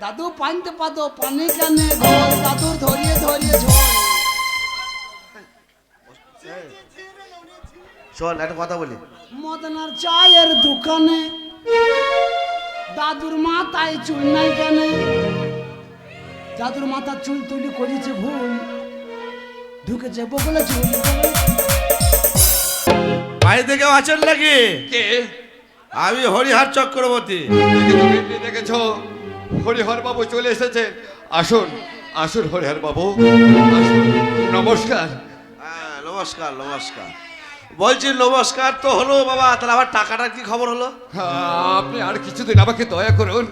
দাদু পানতে পাতো পানি কেনে ঘোল দাদুর ধরিয়ে ধরিয়ে ঝোল শোন একটা কথা বলি। মদনার চায়ের দোকানে দাদুর মাথায় চুল নাই কেন। দাদুর মাথার চুল তুলি করেছে ভুল ঢুকেছে বকলে চুল। বাড়িতে কেউ আছেন নাকি? কে? আমি হরিহার চক্রবর্তী। দেখেছ? বিন্নি দেখেছ হরিহর বাবু চলে এসেছেন আসুন আসুন হরিহর বাবু আসুন নমস্কার। হ্যাঁ নমস্কার নমস্কার। বলছি নমস্কার তো হলো বাবা তাহলে আবার টাকাটার কি খবর হলো? হ্যাঁ, আপনি আর কিছুদিন আমাকে দয়া করুন।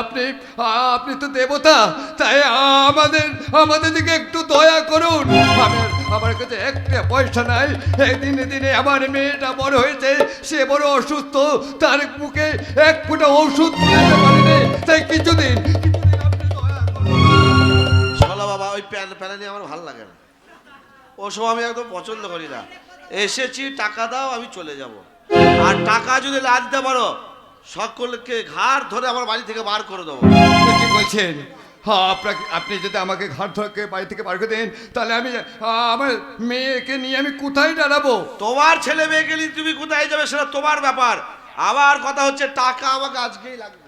আপনি আপনি তো দেবতা তাই আমাদের আমাদের দিকে একটু দয়া করুন। আমার আমার কাছে একটা পয়সা নাই। এই দিনে দিনে আমার মেয়েটা বড় হয়েছে সে বড় অসুস্থ তার মুখে এক ফুটা ওষুধ দিতে পারেনি তাই কিছুদিন শোনো বাবা ওই প্যান প্যানে নিয়ে আমার ভালো লাগে না। ওসব আমি একদম পছন্দ করি না। এসেছি টাকা দাও আমি চলে যাব। আর টাকা যদি না দিতে পারো সকলকে ঘাড় ধরে আমার বাড়ি থেকে বার করে দেবো। কি বলছেন? হ্যাঁ আপনাকে আপনি যদি আমাকে ঘাট ধরকে বাড়ি থেকে বার করে দেন তাহলে আমি আমার মেয়েকে নিয়ে আমি কোথায় দাঁড়াবো? তোমার ছেলে মেয়ে গেলে তুমি কোথায় যাবে সেটা তোমার ব্যাপার। আমার কথা হচ্ছে টাকা আমাকে আজকেই লাগবে।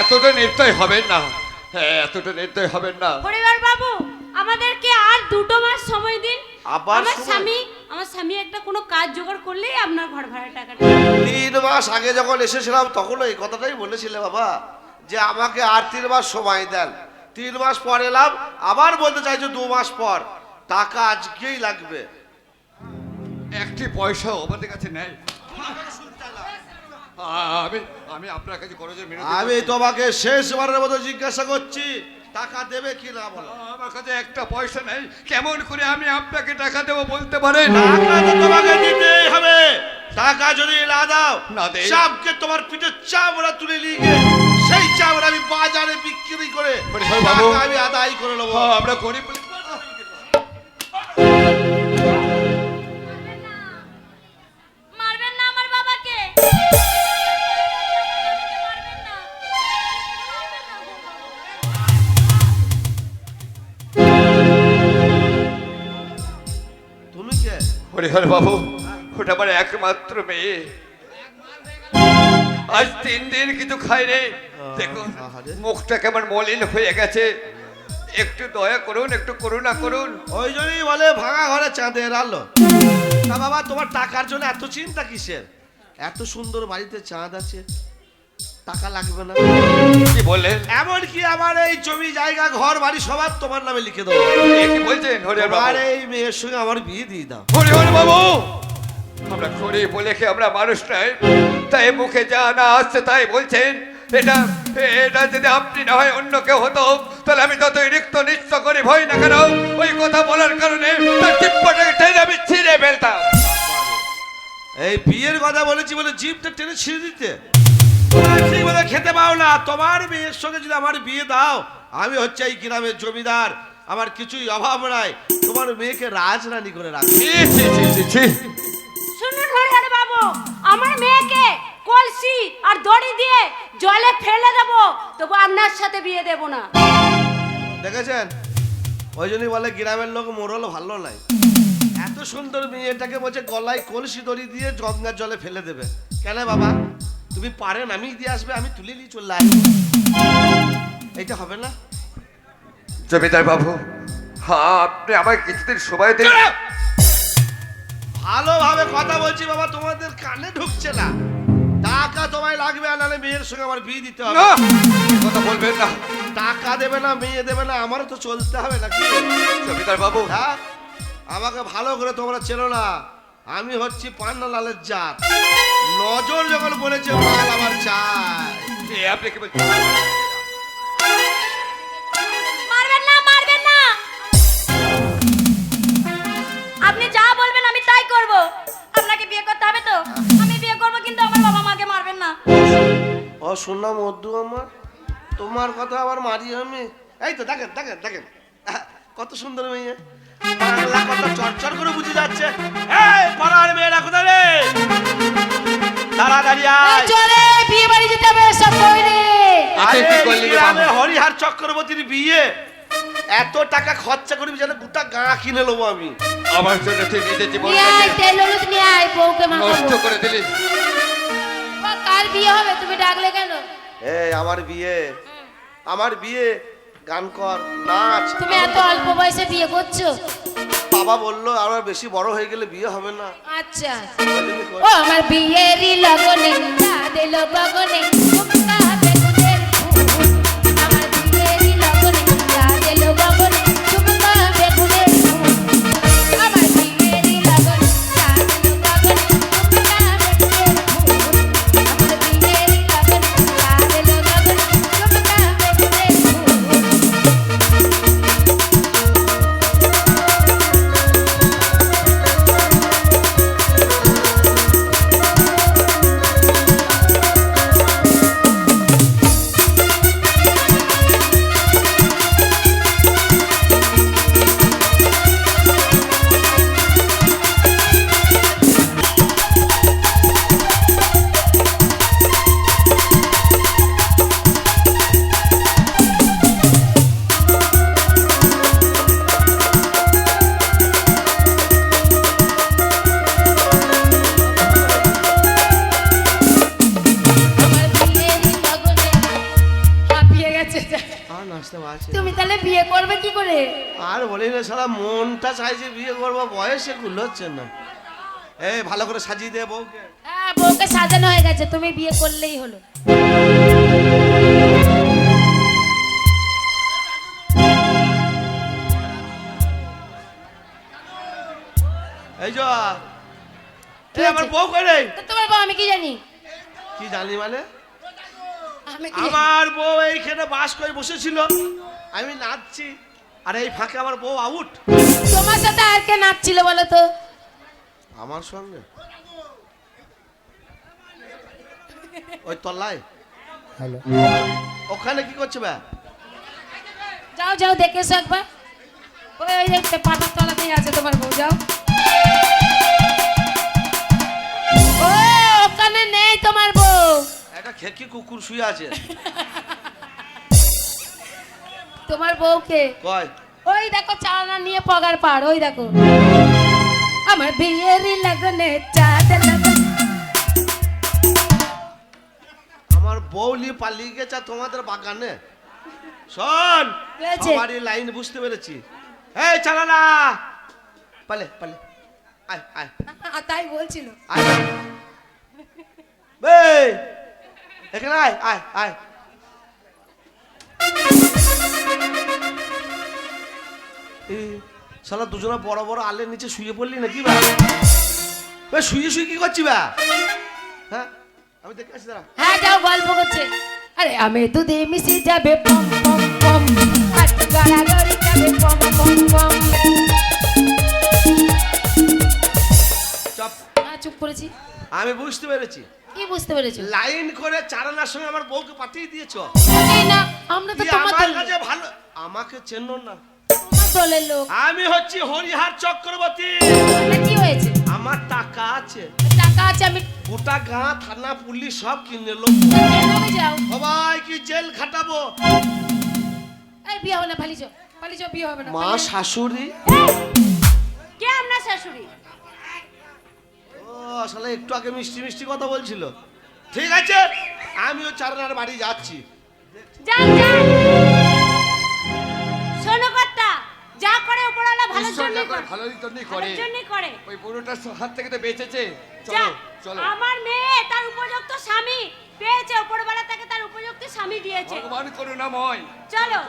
এতটা নির্দয় হবেন না। হ্যাঁ এতটা নির্দয় হবেন না। পরিবার বাবু আমাদেরকে আর দুটো মাস সময় দিন। আবার আমার স্বামী আমার স্বামী একটা কোনো কাজ জোগাড় করলেই আপনার ঘর ভাড়া টাকাটা। তিন মাস আগে যখন এসেছিলাম তখন এই কথাটাই বলেছিলে বাবা। যে আমাকে আর তিন মাস সময় দেন। তিন মাস পর এলাম আবার বলতে চাইছো দু মাস পর। টাকা আজকেই লাগবে। একটি পয়সাও আমাদের কাছে নেই। আমি আমি আপনার কাছে করজের মিনতি আমি। তোমাকে শেষবারের মতো জিজ্ঞাসা করছি টাকা দেবে কি না বলো। আমার কাছে একটা পয়সা নেই। কেমন করে আমি আপনাকে টাকা দেবো বলতে পারেন? টাকা তো তোমাকে দিতেই হবে। টাকা যদি না দাও না। চাপকে তোমার পিঠে চামড়া তুলে নিয়ে গিয়ে সেই চামড়া আমি বাজারে বিক্রি করে টাকা আমি আদায় করে নেব। হ্যাঁ, আমরা গরিব বলে- মারবেন না আমার বাবাকে। মারবেন না মারবেন না। তুমি কে? হরিহর বাবু। ওটা আমার একমাত্র মেয়ে। আজ তিন দিন কিছু খাইনি দেখুন মুখটা কেমন মলিন হয়ে গেছে। একটু দয়া করুন একটু করুণা করুন। ওই জন্যই বলে ভাঙা ঘরে চাঁদের আলো। তা বাবা তোমার টাকার জন্য এত চিন্তা কিসের? এত সুন্দর বাড়িতে চাঁদ আছে টাকা লাগবে না। কি বললেন? এমনকি আমার এই জমি জায়গা ঘর বাড়ি সবার তোমার নামে লিখে দেবো। কি বলছেন? হরিহর বাবু। এই মেয়ের সঙ্গে আমার বিয়ে দিয়ে দাও। হরিহর বাবু! আমরা গরিব বলে কি আমরা মানুষ নাই? তাই মুখে যা না আসছে তাই বলছেন। এটা এটা যদি আপনি না হয় অন্য কেউ হতো তাহলে আমি ততই রিক্ত নিশ্চ করে ভয় না কেন ওই কথা বলার কারণে তার চিপ্পাটাকে টেনে আমি ছিঁড়ে ফেলতাম। এই বিয়ের কথা বলেছি বলে জিপটা টেনে ছিঁড়ে দিতে। খেতে পাও না তোমার মেয়ের সঙ্গে যদি আমার বিয়ে দাও আমি হচ্ছে এই গ্রামের জমিদার আমার কিছুই অভাব নাই তোমার মেয়েকে রাজরানী করে রাখব জলে ফেলে দেবো তবু আপনার সাথে বিয়ে দেব না। দেখেছেন? ওই জন্যই বলে গ্রামের লোক মোরল ভালো নাই। এত সুন্দর মেয়েটাকে বলছে গলায় কলসি দড়ি দিয়ে গঙ্গার জলে ফেলে দেবে। কেন বাবা? তুমি পারেন আমি দিয়ে আসবে আমি তুলে নিয়ে চলে আসব। এইটা হবে না? জমিদার বাবু হ্যাঁ আপনি আমাকে কিছুদিন সময় দিন। ভালোভাবে কথা বলছি বাবা তোমাদের কানে ঢুকছে না। টাকা তোমায় লাগবে আর নাহলে মেয়ের সঙ্গে আমার বিয়ে দিতে হবে। না, কথা বলবেন না। টাকা দেবে না মেয়ে দেবে না আমারও তো চলতে হবে নাকি? জমিদার বাবু। হ্যাঁ? আমাকে ভালো করে তোমরা চেনো না আমি হচ্ছি পান্না লালের জাত। নজর যখন বলেছে মাল আমার চাই। আপনি কি বলছেন? ও শোনা মধ্যু আমার তোমার কথা আবার মারি আমি? এই তো দেখেন দেখেন দেখেন। কত সুন্দর মেয়ে। বাংলা কথা চরচর করে বুঝে যাচ্ছে। এই পাড়ার মেয়েরা কোথায় রে? তাড়াতাড়ি আয়। চলে বিয়ে বাড়ি যেতে হবে সব কইরে আরে? হরিহার চক্রবর্তীর বিয়ে। এত টাকা খরচা করবি যেন গোটা গা কিনে নেব আমি। আমার জন্য তুই নিজের নিয়ে আয় তেল হলুদ নিয়ে আয় বউকে নষ্ট করে দিলি। কার বিয়ে হবে তুমি ডাকলে কেন? এই আমার বিয়ে। আমার বিয়ে গান কর নাচ। তুমি এত অল্প বয়সে বিয়ে করছ? বাবা বলল আমার বেশি বড় হয়ে গেলে বিয়ে হবে না। আচ্ছা। ও আমার বিয়েরই লগনে দিল গগনে করবে কি করে? আর বলি না সারা মনটা চাইছে বিয়ে করব বয়সে গুলো হচ্ছে না। এই ভালো করে সাজিয়ে দে বউকে। হ্যাঁ বউকে সাজানো হয়ে গেছে তুমি বিয়ে করলেই হলো। এই যো। কি এই আমার বউ কই রে? তোমার বউ আমি কি জানি? কি জানি মানে? আমার বউ এইখানে বাস করে বসেছিল। আমি নাচছি আর এই ফাঁকে আমার বউ আউট তোমার সাথে আর কে নাচছিল বলো তো? আমার সঙ্গে? ওই তলায় হ্যালো। ওখানে কি করছে ব্যা যাও যাও দেখে এসো একবার। ওই ওই যে পাতার তলাতেই আছে তোমার বউ যাও। ও ওখানে নেই তোমার বউ। একটা খেকি কুকুর শুয়ে আছে। তোমার বউকে? কয়? ওই দেখো চালনা নিয়ে পগার পার ওই দেখো। আমার বিয়েরই লগনে চাঁদ লগনে। আমার বউ নিয়ে পালিয়ে গেছে তোমাদের বাগানে। শোন? সবারই লাইন বুঝতে পেরেছি। এই চালা না পালে পালে। আয় আয়। আ, তাই বলছিল। আয় এখানে আয় আয় আয়। শালা দুজনে বড় বড় আলের নিচে শুয়ে পড়লি নাকি বা? বে, শুয়ে শুয়ে কি করছি বা? হ্যাঁ আমি দেখে আসি দাঁড়া। হ্যাঁ যাও গল্প করছে। আরে আমি দুধে মিশে যাবে পম পম পম। আর গড়াগড়ি যাবে পম পম পম। চপ। হ্যাঁ চুপ করেছি। আমি বুঝতে পেরেছি। কি বুঝতে পেরেছ? লাইন করে চারানার সঙ্গে আমার বউকে পাঠিয়ে দিয়েছ। না আমরা তো তোমার কাছে ভালো আমাকে চেনো না। দলের লোক। আমি হচ্ছি হরিহার চক্রবর্তী। কি হয়েছে? আমার টাকা আছে। টাকা আছে আমি গোটা গাঁ থানা পুলিশ সব কিনে লোক সবাই কি জেল খাটাবো? এই বিয়ে হবে না পালিছো পালিছো বিয়ে হবে না মা শাশুড়ি? কে আপনার শাশুড়ি? ও আসলে একটু আগে মিষ্টি মিষ্টি কথা বলছিল। ঠিক আছে আমিও চারনার বাড়ি যাচ্ছি। যান যান। যা করে উপরওয়ালা ভালোর ঈশ্বর জন্যই করে করে। ভালোর জন্যই করে। ভালোর জন্যই করে। ওই বুড়োটার হাত থেকে তো বেঁচেছে। চলো যাক, চলো। আমার মেয়ে তার উপযুক্ত স্বামী পেয়েছে উপরওয়ালা তাকে তার উপযুক্ত স্বামী দিয়েছে। ভগবান করুণাময়। চলো।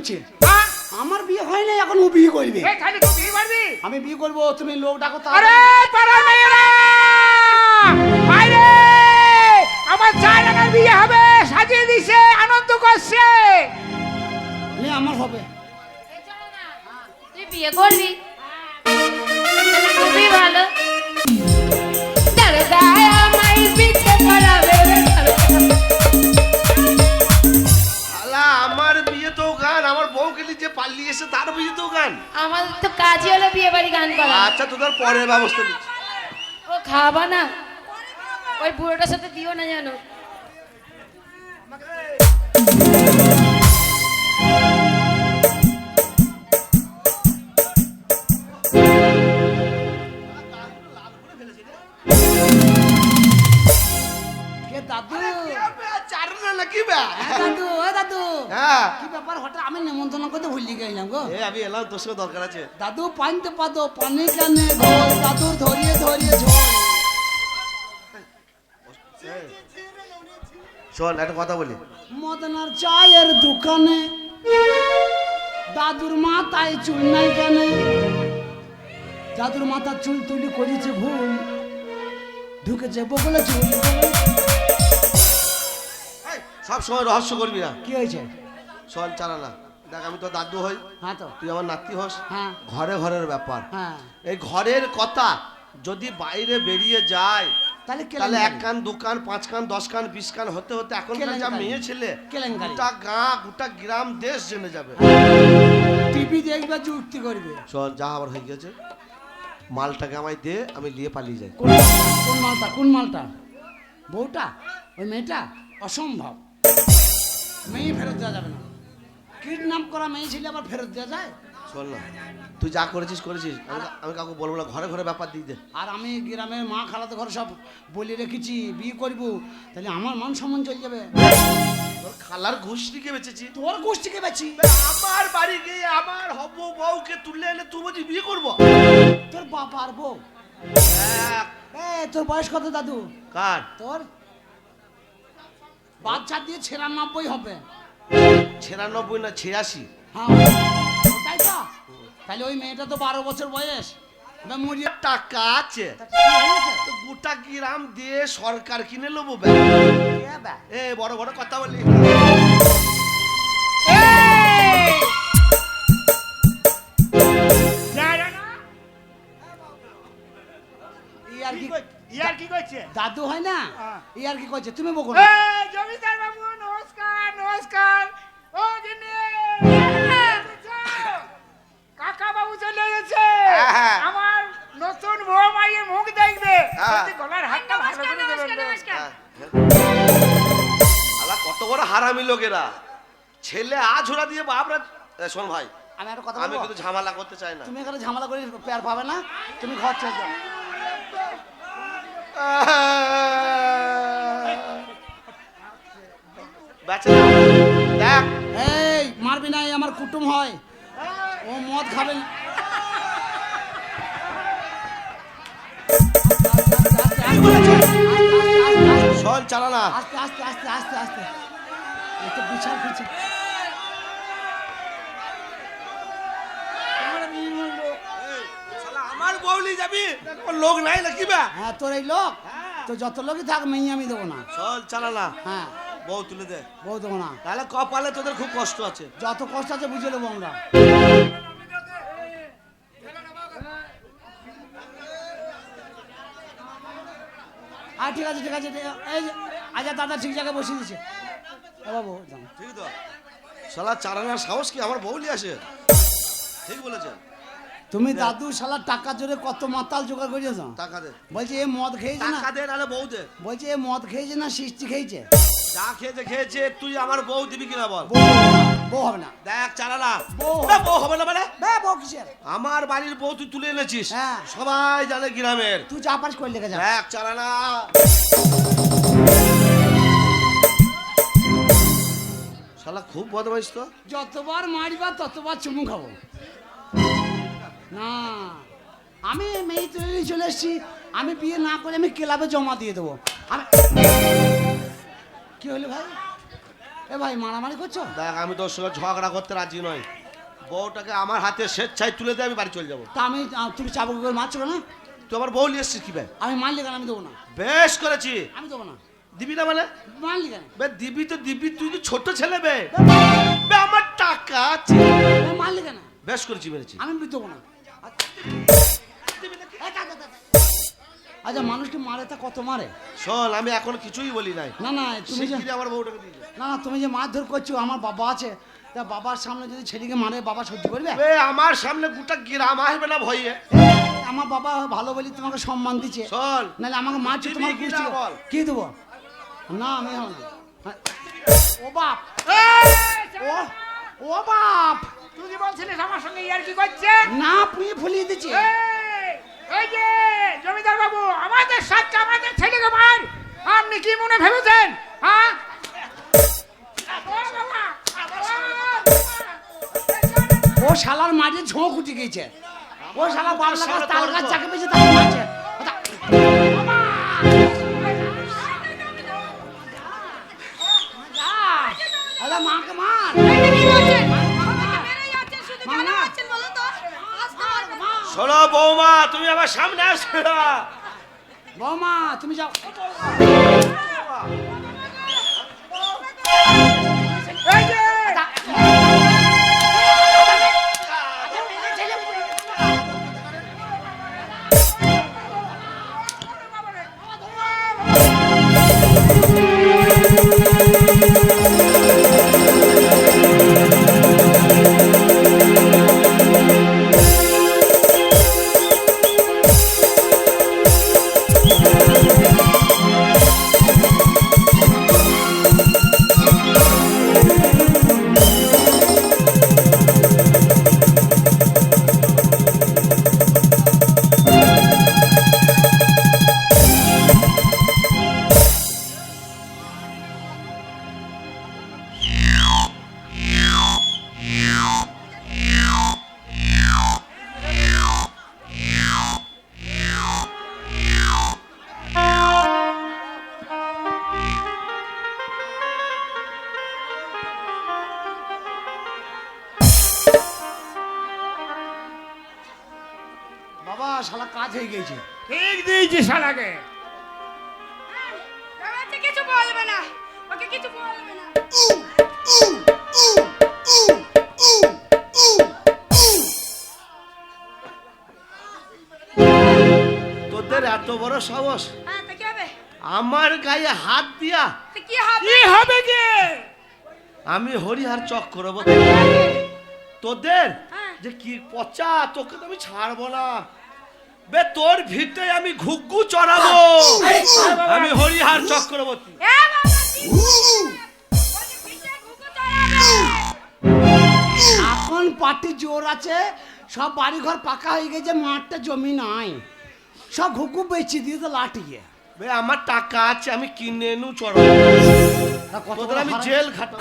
করছে? হ্যাঁ? আমার বিয়ে হয় না এখন ও বিয়ে করবে। এই তাহলে তুই বিয়ে করবি? আমি বিয়ে করব তুমি লোক ডাকো তা আরে পাড়ার মেয়েরা! বাইরে! আমার চার আনার বিয়ে হবে সাজিয়ে দিছে আনন্দ করছে। আমার হবে। তুই বিয়ে করবি? খুবই ভালো। যে পালিয়ে এসে তার বুঝি তো গান। আমার তো কাজই হলো বিয়ে বাড়ি গান করা। আচ্ছা তোদের পরের ব্যবস্থা নিচ্ছি। ও খাবা না? ওই বুড়োটার সাথে দিও না জানো করতে গো। এ আমি এলাম তোর সঙ্গে দরকার আছে। দাদু পানিতে পাতো পানি কানে ঘোল দাদুর ধরিয়ে ধরিয়ে ঝোল। শোন একটা কথা বলি। মদনার চায়ের দোকানে দাদুর মাথায় চুল নাই কেন দাদুর মাথার চুল তুলি করেছে ভুল ঢুকেছে বগলে চুল। সব সময় রহস্য করবি না। কি হয়েছে? চালা না দেখ আমি তো দাদু হই। হ্যাঁ তো। তুই আমার নাতি হস। হ্যাঁ। ঘরে ঘরের ব্যাপার। হ্যাঁ। এই ঘরের কথা যদি বাইরে বেরিয়ে যায় তাহলে তাহলে এক। কান দু কান পাঁচ কান দশ কান বিশ কান হতে হতে এখনকার যা মেয়ে ছেলে গোটা গাঁ গোটা গ্রাম দেশ জেনে যাবে। টিভি দেখবে যুক্তি করবে। শোন যা আবার হয়ে গেছে মালটাকে আমায় দে আমি নিয়ে পালিয়ে যাই। কোন মালটা? কোন মালটা? কোন মালটা? বউটা? ওই মেয়েটা? অসম্ভব। মেয়ে ফেরত দেওয়া যাবে না। কিডন্যাপ করা মেয়ে ছিল আবার ফেরত দেওয়া যায়? শোন না তুই যা করেছিস করেছিস। আমি কাউকে বলব না ঘরে ঘরে ব্যাপার দিয়ে দে। আর আমি গ্রামের মা খালাতে ঘরে সব বলে রেখেছি বিয়ে করব। তাহলে আমার মান সম্মান চলে যাবে। তোর খালার ঘুষটিকে বেঁচেছি? তোর গোষ্ঠীকে বেছি আমার বাড়ি গিয়ে আমার হব বউকে তুলে এনে তুই বলছি বিয়ে করব? তোর বাবা আর বউ? এ তোর বয়স কত দাদু? কার? তোর? বাচ্চা দিয়ে ছিয়ানব্বই হবে। ছিয়ানব্বই না ছিয়াশি? হ্যাঁ। তাই তো? তাহলে ওই মেয়েটা তো বারো বছর বয়স। মরিয়া টাকা আছে? তো গোটা গ্রাম দিয়ে সরকার কিনে নেব বে। কে বে? এ বড় বড় কথা বলি। ইয়ার কি করছে দাদু হয় না? হ্যাঁ। ই আর কি করছে তুমি বকো জমিদার বাবু বড় লোকেরা ছেলে আঝোরা দিয়ে বাপরা শোন ভাই আমি একটা কথা আমি কিন্তু ঝামেলা করতে চাই না তুমি এখানে ঝামেলা করে পেয়ার পাবে না তুমি ঘর ছেড়ে যাও দেখ এই মারবি না আমার কুটুম হয় ও মদ খাবে না। আস্তে, আস্তে, আস্তে, আস্তে, আস্তে, চালা না আস্তে আস্তে আস্তে আস্তে আস্তে তো বিছাল পিছে আমার বউলি যাবি? লোক নাই নাকি বা? হ্যাঁ তোর এই লোক? তো যত লোকই থাক মেয়ে আমি দেবো না। শোন চালা হ্যাঁ। বউ তুলে দে। বউ দেবো না। তাহলে কপালে তোদের খুব কষ্ট আছে। যত কষ্ট আছে বুঝে নেব আমরা। আর ঠিক আছে ঠিক আছে এই যে, আচ্ছা দাদা ঠিক জায়গায় বসিয়ে দিচ্ছে বাবু ঠিক তো। শালা চালানোর সাহস কি? আমার বউলি আসে ঠিক বলেছেন। তুমি দাদু শালা টাকা জোরে কত মাতাল জোগাড় করিয়েছ টাকা দে। বলছে এ মদ খেয়েছে না? টাকা দে নাহলে বউ দে। বলছে এ মদ খেয়েছে না সৃষ্টি খেয়েছে? যা খেয়েছে খেয়েছে তুই আমার বউ দিবি কিনা বল। বউ হবে না, দেখ চালা না বউ হবে না মানে? বউ কিসের? আমার বাড়ির বউ তুই তুলে এনেছিস। হ্যাঁ। সবাই জানে গ্রামের। তুই যা পারিস করে লেগে যা। দেখ চালা শালা খুব বদমাইশ তো। যতবার মারিবা ততবার চুমু খাব। না আমি মেয়ে নিয়ে চলে এসেছি আমি বিয়ে না করে আমি ক্লাবে জমা দিয়ে দেবো। আমি কি হলো ভাই? এ ভাই মারামারি করছ? দেখ আমি তোর সঙ্গে ঝগড়া করতে রাজি নই। বউটাকে আমার হাতে স্বেচ্ছায় তুলে দিয়ে আমি বাড়ি চলে যাব। তা আমি তুমি চাবুক করে মারছো না তুই আমার বউ নিয়ে এসছিস কি ভাই? আমি মারলে কেন আমি দেবো না? বেশ করেছি। আমি দেবো না। দিবি না মানে? কেন বে দিবি তো দিবি তুই তো ছোট ছেলে বে। বে আমার টাকা আছে। এ, কেন বেশ করেছি মেরেছি আমি দেবো না আচ্ছা মানুষকে মারে তা কত মারে? শোন আমি এখন কিছুই বলি নাই। না না তুমি যে আমার বউটাকে না না তুমি যে মারধর করছ আমার বাবা আছে। তা বাবার সামনে যদি ছেলেকে মারে বাবা সহ্য করবে? বে আমার সামনে গোটা গ্রাম আসবে না ভয়ে। আমার বাবা ভালো বলি তোমাকে সম্মান দিচ্ছে। শোন নাহলে আমাকে মারছে তোমার? কি দেবো? না আমি হব না হ্যাঁ। ও বাপ। ও ও বাপ। তুই বলছিলিস আমার সঙ্গে ইয়ার কি করছে? না পুড়িয়ে ফুলিয়ে দিচ্ছে এই, এই যে জমিদার বাবু আমাদের সাথে আমাদের ছেলেকে মার। আপনি কি মনে ভেবেছেন? হ্যাঁ? ও শালার মাঝে ঝোঁক উঠে গেছে। ও শালা সামনে তাল গাছ চাকে পেয়েছে তাকে মারছে। বৌমা তুমি আবার সামনে আসবে। বৌমা তুমি যাও। কাজ হয়ে গেছে ঠিক দিয়েছি শালাকে। কিছু বলবে না। ওকে কিছু বলবে না। তোদের এত বড় সাহস? হ্যাঁ তা কি হবে? আমার গায়ে হাত দিয়া কি হবে? কি হবে কি? আমি হরিহার চক করব তোদের? হ্যাঁ। যে কি পচা তোকে তো আমি ছাড়বো না। বে তোর ভিটে আমি ঘুগ্গু চড়াবো। আমি হরিহার চক্রবর্তী। এ বাবা কি ওকে পিঠে ঘুঘু চড়াবে এখন পার্টি জোর আছে সব বাড়ি ঘর পাকা হয়ে গেছে মাঠটা জমি নাই। সব ঘুঘু বেচি দিয়ে তো লাটিয়ে বে আমার টাকা আছে আমি কিনে নু চড়াবো। তোদের আমি জেল খাটাবো।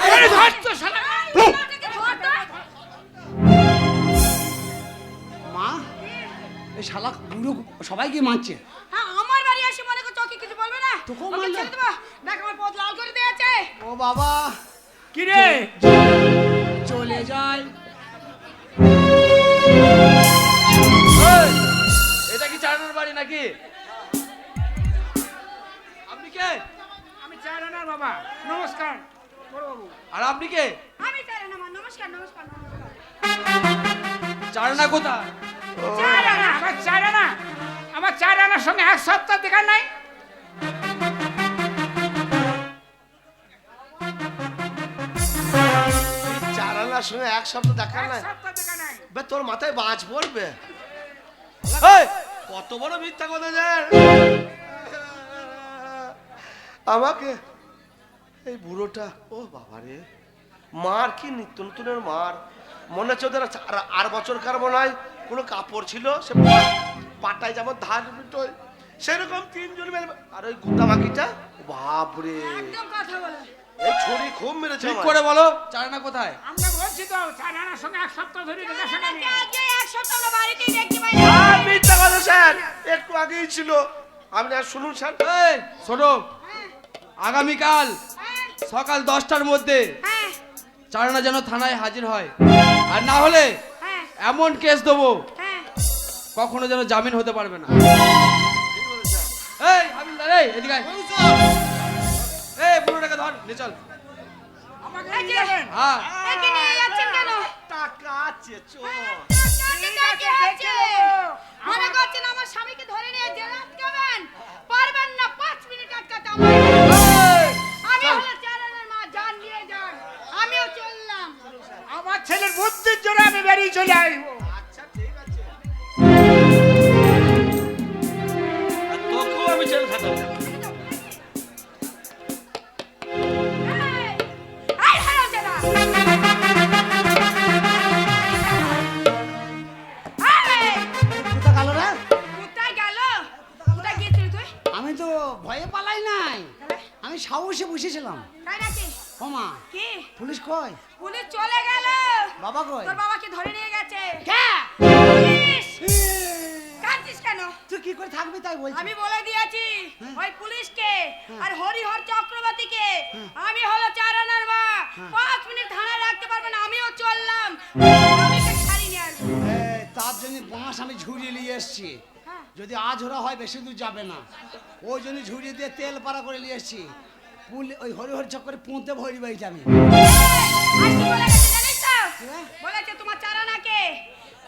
এই শালা বুড়ো সবাইকে মারছে। হ্যাঁ আমার বাড়ি এসে মনে করছ ওকে কিছু বলবে না? ওকে মারলো? ছেড়ে দেবো। দেখ আমার পথ লাল করে দিয়েছে। ও বাবা। কি রে? চলে যায় এটা কি চারানোর বাড়ি নাকি? আপনি কে? আমি চাই না বাবা। নমস্কার বড় বাবু আর আপনি কে? আমি মা নমস্কার নমস্কার নমস্কার। চারানা কোথায়? আমার আমার সঙ্গে এক সপ্তাহ দেখা নাই। এই চার আনার সঙ্গে এক সপ্তাহ দেখা নাই? সপ্তাহ দেখা নাই। বে তোর মাথায় বাজ পড়বে। কত বড় মিথ্যা কথা আমাকে এই বুড়োটা ও বাবা রে মার কি নিত্য নতুনের মার? মনে হচ্ছে ওদের আর- আর বছর কার মনে হয় কোনো কাপড় ছিল সে পাটায় যেমন ধান পিটোয় সেরকম তিনজন মিলে আর ওই গুতা বাকিটা বাপরে। একদম এই ছড়ি খুব মেরেছে ঠিক করে বলো চারানা কোথায়? আমরা বলছি তো চাই সঙ্গে এক সপ্তাহ ধরে দেখা শোনা নেই এক সপ্তাহ আমরা বাড়িতেই দেখতে পাই আর মিথ্যা কথা স্যার। একটু আগেই ছিল। আপনি আর শুনুন স্যার। এই শোনো। আগামীকাল সকাল দশটার মধ্যে হ্যাঁ। চারানা যেন থানায় হাজির হয়। আর না হলে হ্যাঁ এমন কেস দেবো। হ্যাঁ। কখনো যেন জামিন হতে পারবে না। এই হাবিলদার এই এদিকে এই পুরোটাকে ধর নে চল। আমাকে নিয়ে যাবেন? হ্যাঁ। টাকা আছে। মনে করছেন আমার স্বামীকে ধরে নিয়ে জেলে আটকাবেন পারবেন না পাঁচ মিনিট আটকাতে আমার আমি হলো চালানের মা যান নিয়ে যান। আমিও চললাম। আমার ছেলের বুদ্ধির জন্য আমি বেরিয়ে চলে আসব। আচ্ছা আমি তো ভয়ে পালাই নাই। আমি সাহসে বসেছিলাম। ওমা কি? পুলিশ কই? পুলিশ চলে গেল। বাবা কই? তোর বাবাকে ধরে নিয়ে গেছে? কে? পুলিশ! কাঁদছিস কেন? তুই কি করে থাকবি তাই বলছি আমি বলে দিয়েছি ওই পুলিশকে আর হরিহর চক্রবর্তীকে আমি হলো চারানার মা। পাঁচ মিনিট থানায় রাখতে পারবে না আমিও চললাম। তার জন্য বাঁশ আমি ঝুড়িয়ে নিয়ে এসছি। হ্যাঁ। যদি আজ ওরা হয় বেশি দূর যাবে না। ওই জন্য ঝুড়িয়ে দিয়ে তেল পাড়া করে নিয়ে এসছি। ওই হরিহর চক্করে পুঁতে ভরি বাইছি আমি। বলেছে তোমার চারানাকে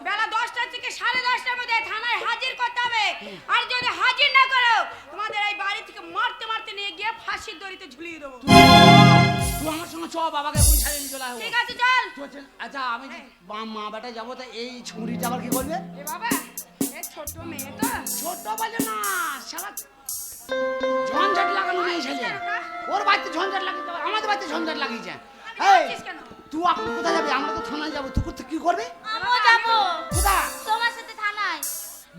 বেলা দশটা থেকে সাড়ে দশটার মধ্যে থানায় হাজির করতে হবে। আর যদি হাজির না করো তোমাদের এই বাড়ি থেকে মারতে মারতে নিয়ে গিয়ে ফাঁসির দড়িতে ঝুলিয়ে দেবো। তুই আমার সঙ্গে চ বাবাকে এখন ছাড়িয়ে নিয়ে চলে ঠিক আছে চল। আচ্ছা আমি মা বেটা যাব তা এই ছুরিটা আবার কি করবে? এ বাবা এ ছোট মেয়ে তো। ছোট বলে না সারা ঝঞ্ঝাট লাগানো নেই ছেলে। ওর বাড়িতে ঝঞ্ঝাট লাগিয়ে দেবে, আমাদের বাড়িতে ঝঞ্ঝাট লাগিয়েছে। এই? তুই এখন কোথায় যাবি? আমরা তো থানায় যাব। তুই কোথায় কি করবি? আমিও যাব। কোথা তোমার সাথে থানায়।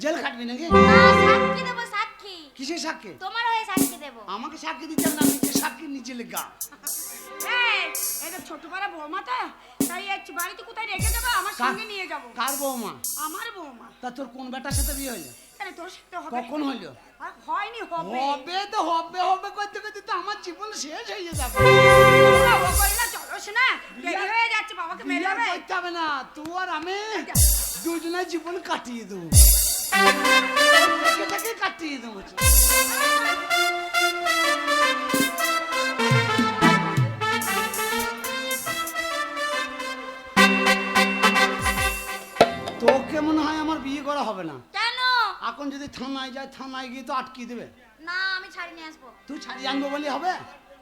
জেল খাটবি নাকি? না সাক্ষী দেবো সাক্ষী। কিসের সাক্ষী? তোমার হয়ে সাক্ষী দেবো। আমাকে সাক্ষী দিতে না নিজে সাক্ষী নিচে লেখা এই, এটা ছোট পাড়া বৌমা তাই এক বাড়িতে কোথায় রেখে দেবো আমার সঙ্গে নিয়ে যাব। কার বৌমা? আমার বৌমা। তা তোর কোন বেটার সাথে বিয়ে হইল আরে তোর সাথে হবে। কখন হইল আর হয়নি হবে। হবে তো হবে হবে করতে করতে তো আমার জীবন শেষ হয়ে যাবে। শোনা দেরি হয়ে যাচ্ছে বাবাকে মেরে দেবে করতে হবে না তুই আর আমি দুজনের জীবন কাটিয়ে দেবো। কাটিয়ে দেবো। তোকে মনে হয় আমার বিয়ে করা হবে না? কেন? এখন যদি থানায় যায় থানায় গিয়ে তো আটকিয়ে দেবে। না আমি ছাড়ি নিয়ে আসব। তুই ছাড়িয়ে আনব বলি হবে?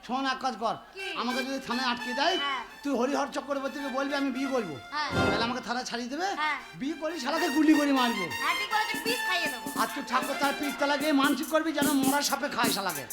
শোন এক কাজ কর। আমাকে যদি থানায় আটকে দেয় হ্যাঁ। তুই হরিহর চক্রবর্তীকে বলবি আমি বিয়ে করব। হ্যাঁ। তাহলে আমাকে থানা ছাড়িয়ে দেবে। হ্যাঁ। বিয়ে করি শালাকে গুলি করে মারবো। আর তুই ঠাকুর তার পিঠতলা গিয়ে মানসিক করবি যেন মরার সাপে খায় শালাকে।